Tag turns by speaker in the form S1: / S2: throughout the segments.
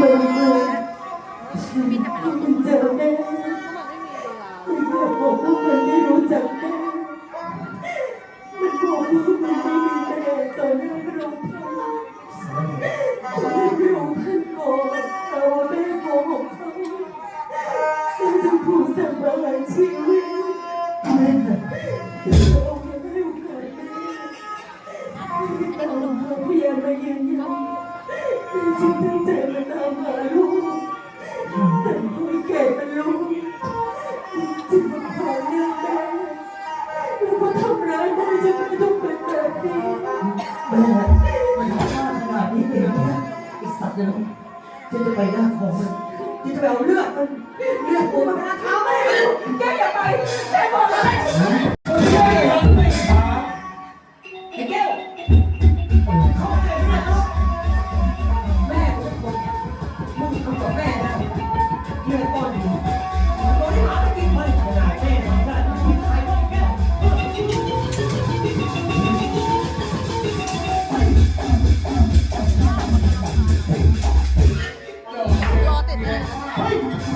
S1: ไม่ไม่มันเจอแม่ไม่ ตว์นะ
S2: ฉันจะไปหน้าของมันฉันจะไปเอาเลือดมันเลือดผมมันเป็นอาเท้าแม่แกอย่าไปแกบอกเลย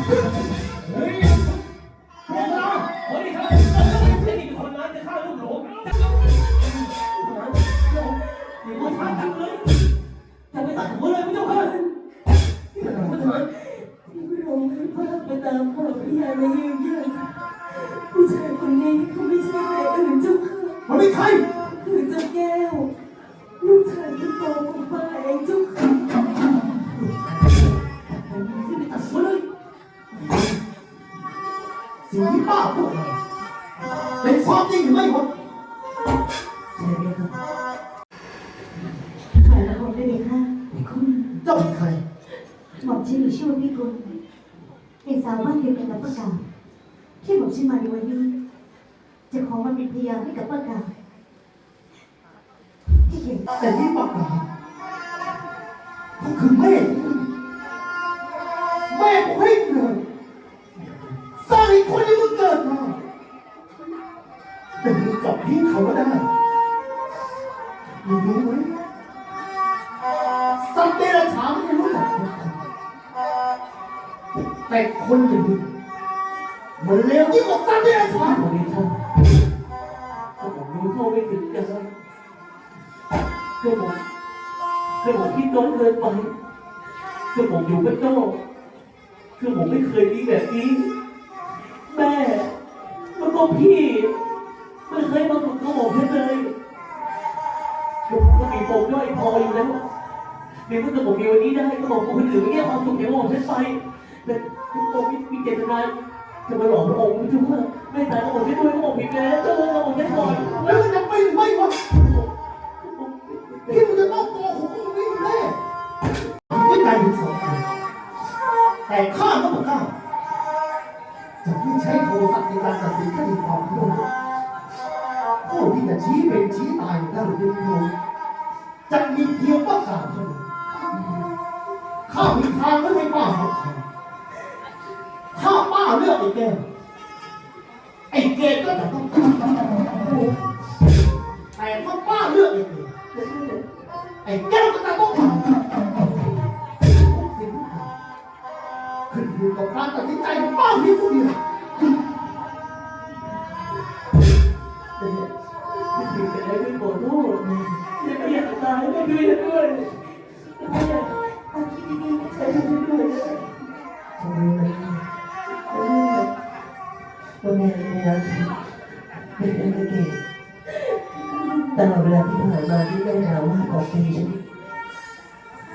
S2: ไป
S3: ตัดหัวเลยไม่ต้องฆ่า
S1: ที่พระองค์ให้พาไปตามหาพยานมายืนยันผู้ชายคนนี้เขาไม่ใช่ใครอื่นเจ้าค่ะ
S3: มันไม่ใค
S4: สิ่งที่ป้าพูดมาเป็นความจริงหรือไม่วะ
S2: ใช่ไหมครับ
S5: ขอละผมได้ไหมคะคุณ
S4: เจ้าเป็นใคร
S5: หม่อมชื่อชื่อว่าพี่กุลเป็นสาวบ้านเดียวกันกับป้ากาที่หม่อมชื่อมาในวันนี้ จะขอมาเป็นพยานให้กับป้ากาที่เห็น
S4: แต่ที่ปากกาก็คือแม่ ทิ้งเขาก็ได้มึงรู้ไหมสัตว์เดรัจฉานไม่รู้จักแต่คนอย่างมึงมันเลวยิ่งกว่าสัตว์เดรัจฉาน
S3: ผมไม่ชอบผมรู้เท่าไม่ถึงกันเลยเพื่อผมเพื่อผมคิดน้อยเกินไปเพื่อผมอยู่ไม่นอกเพื่อผมไม่เคยมีแบบนี้แม่แล้วก็พี่ไม่เคยมา ปมด้อยพออยู่แล้วในเมื่อกระบอกมีวันนี้ได้กระบอกคนอื่นไม่ยความสุขในกระบอกฉันไปแต่กระบอกมีมีเจตนาจะมาหลอกพระองค์ไม่ใช่ว่าไม่ตายกระบอกฉันด้วยกระบอกผิดแล้วเจอกระบอกฉันก่อน
S4: แล้วมันจะไปหรือไม่วะที่มันจะต้องโกหกมึงนี่แน่ไม่ใจถึงสองคนแต่ข้าก็บอกข้าจะไม่ใช้โทรศัพท์ในการตัดสินคดีความของมึงผู้ที่จะชี้เป็นชี้ตายได้หรือไม่รู้จะ มีเพียงป้าสามคนข้ามีทางไม่ให้ป้าสำคัญถ้าป้าเลือกไอ้แก้วไอ้เกดก็จะต้องตายแต่ถ้าป้าเลือกเองไอ้แก้วก็จะต้องทำทุกสิ่งทุกอย่างขึ้นอยู่กับการตัดสินใจของป้าเพียงผู้เดียว
S3: ไม่ผิดแต่ไม่ขอโทษไม่อยากตายไม่ช่วยฉันด้วยไม่อยาก
S1: เอาคิดดีๆนะเธอช่วยด้วยนะ
S2: ฉันรู้ไหมว่าแม่ไม่รักฉันเป็นเรื่งเกศตลอดเวลาที่ผ่านมาที่แม่หนาวมากกว่าปีฉัน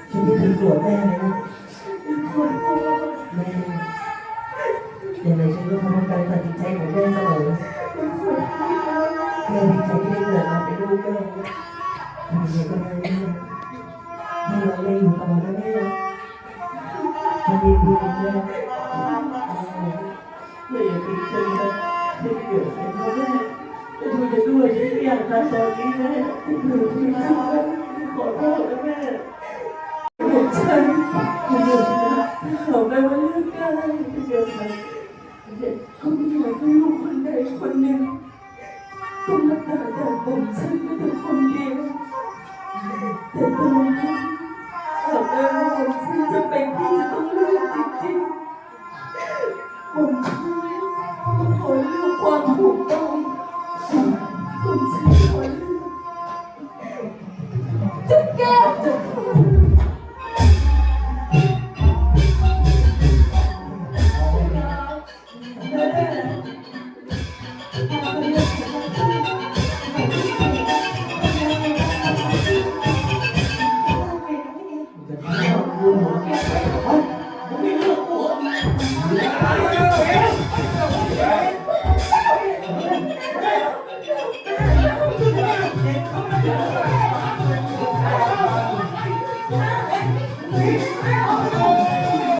S2: ฉันไม่เคยโกรธแม่เลยนะแม่ยังไงฉันก็เคารพการตัดสินใจของแม่เสมอแม่ดีใจ ไม่มีบุญเลยเม่อย่าติดใจเลยที่เกิดเป็นคนแรกดูจะด้วยจะ
S3: เสี่อยงตาตอนนี้แม่ขอโทษนะแม่ฉันไม่รู้นะขอไปว่าเลือกได้เดียวกันเขาไม่อยากให้ลูกคนใดคน
S1: หนึ่งต้องมาตา
S3: แต่ผมฉันไม่
S1: เป็นคนเดียวแต่ตอ
S3: นนี้ 몸, 몸
S1: 벌리고 하고